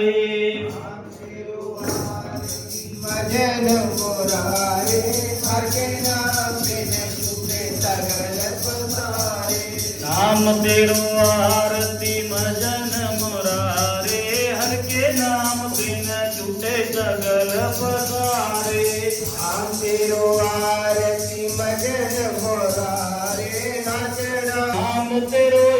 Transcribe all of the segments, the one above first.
रे भजन मोरारे हरे राम नाम तेरो आरती भजन मोरारे हर के नाम बिन छूटे सगल पसारे नाम तेरो आरती भजन मोरारे नाम तेरो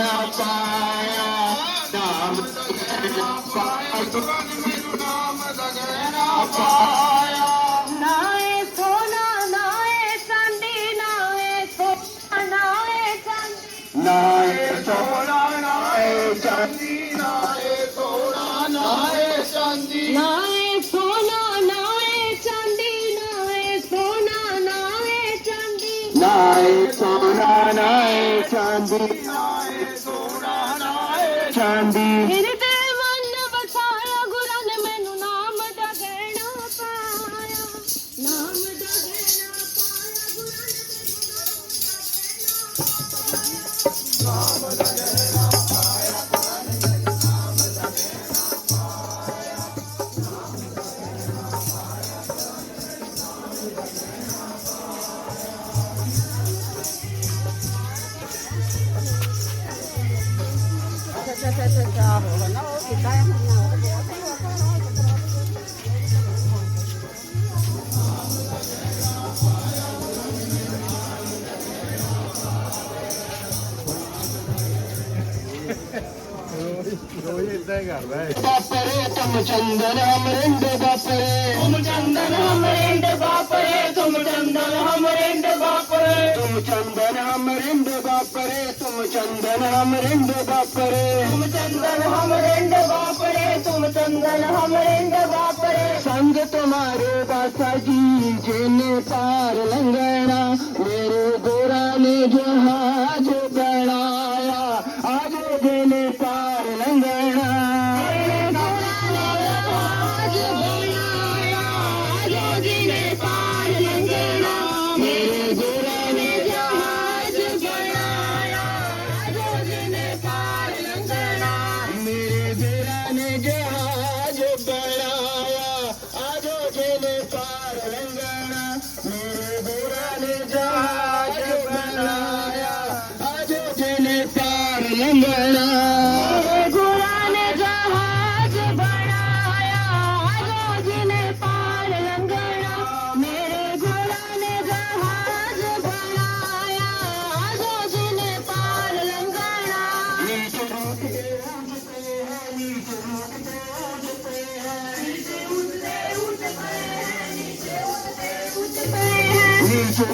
I'm sorry. time, dude. ਅੱਛਾ ਅੱਛਾ ਆਹੋ ਹਨਾ ਉਹ ਕਿੱਦਾਂ ਆ ਹੁਣ ਉਹ ਗਿਆ ਸੀ ਰੋਈ ਇਦਾਂ ਹੀ ਕਰਦਾ ਹੈ ਬਾਪਰੇ ਤੁਮ ਚੰਦਨ ਅਮਰਿੰਦ ਬਾਪਰੇ ਤੁਮ ਚੰਦਨ ਅਮਰਿੰਦ ਬਾਪਰੇ। तुम चंदन हमरिंद बापरे। तुम चंदन हमरिंद बापरे तुम चंदन हमरिंद बापरे। तुम चंदन हमरिंद बापरे तुम चंदन हमरिंद बापरे। संग तुम्हारे बासा जी जिन पार लंगना मेरे गोरा ने जो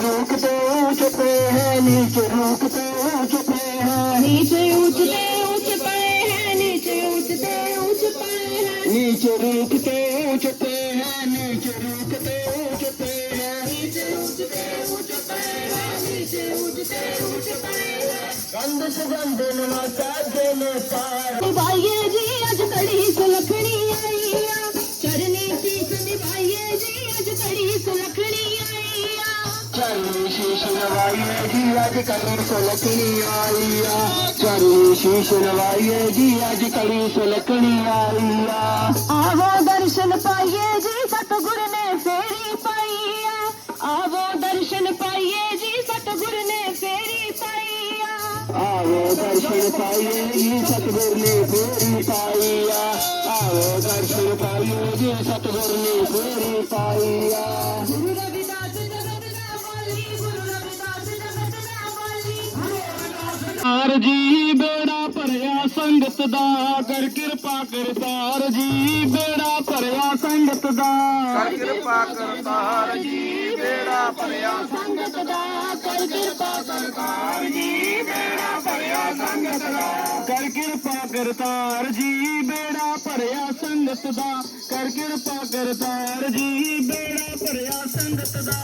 रुकते उठते हैं नीचे रुकते उठते हैं। नीचे उठते उठ नीचे उठते उठ नीचे रुकते उठते हैं नीचे उठ नीचे उठ निभाइए जी आज कड़ी सुलखनी आई। चरनी निभाइए जी आज कड़ी सुलखनी नवाइए जी आज कली सुलकणी आई आ शीश नवाइए जी आज कली सुलकणी आई आवो दर्शन पाइए जी सतगुर ने फेरी पाई आवो दर्शन पाइए जी सतगुर ने फेरी पाइया। आवो दर्शन पाइए जी सतगुर ने फेरी पाइया। आवो दर्शन पाइए जी सतगुर ने फेरी पाई आ ਹਰ ਜੀ ਬੇੜਾ ਭਰਿਆ ਸੰਗਤ ਦਾ ਕਰ ਕਿਰਪਾ ਕਰਤਾਰ ਜੀ ਬੇੜਾ ਭਰਿਆ ਸੰਗਤ ਦਾ। ਕਰ ਕਿਰਪਾ ਕਰਤਾਰ ਜੀ ਬੇੜਾ ਭਰਿਆ ਸੰਗਤ ਦਾ। ਕਰ ਕਿਰਪਾ ਕਰਤਾਰ ਜੀ ਬੇੜਾ ਭਰਿਆ ਸੰਗਤ ਦਾ। ਕਰ ਕਿਰਪਾ ਕਰਤਾਰ ਜੀ ਬੇੜਾ ਭਰਿਆ ਸੰਗਤ ਦਾ। ਕਰ ਕਿਰਪਾ ਕਰਤਾਰ ਜੀ ਬੇੜਾ ਭਰਿਆ ਸੰਗਤ ਦਾ।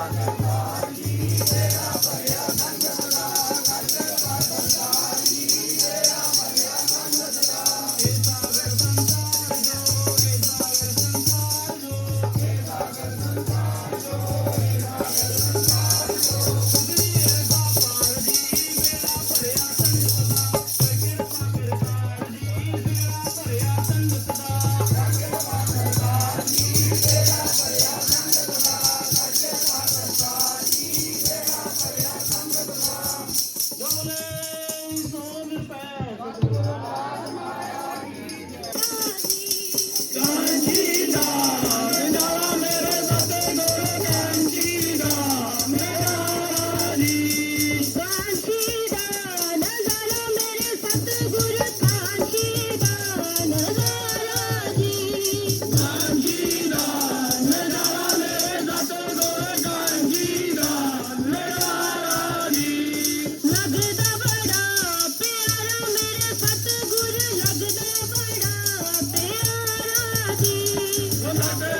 Father. Thank you.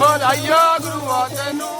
ਵਧਾਈਆਂ ਗੁਰੂਆਂ ਤੈਨੂੰ ਵਧਾਈਆਂ